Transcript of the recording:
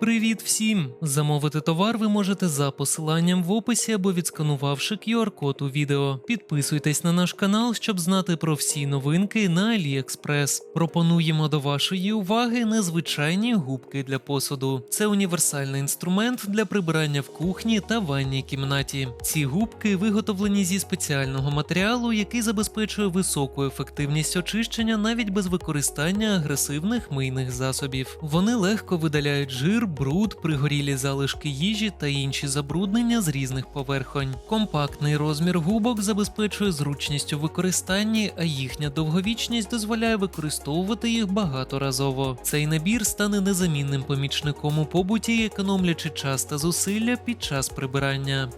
Привіт всім! Замовити товар ви можете за посиланням в описі або відсканувавши QR-код у відео. Підписуйтесь на наш канал, щоб знати про всі новинки на AliExpress. Пропонуємо до вашої уваги незвичайні губки для посуду. Це універсальний інструмент для прибирання в кухні та ванній кімнаті. Ці губки виготовлені зі спеціального матеріалу, який забезпечує високу ефективність очищення навіть без використання агресивних мийних засобів. Вони легко видаляють жир, бруд, пригорілі залишки їжі та інші забруднення з різних поверхонь. Компактний розмір губок забезпечує зручність у використанні, а їхня довговічність дозволяє використовувати їх багаторазово. Цей набір стане незамінним помічником у побуті, економлячи час та зусилля під час прибирання.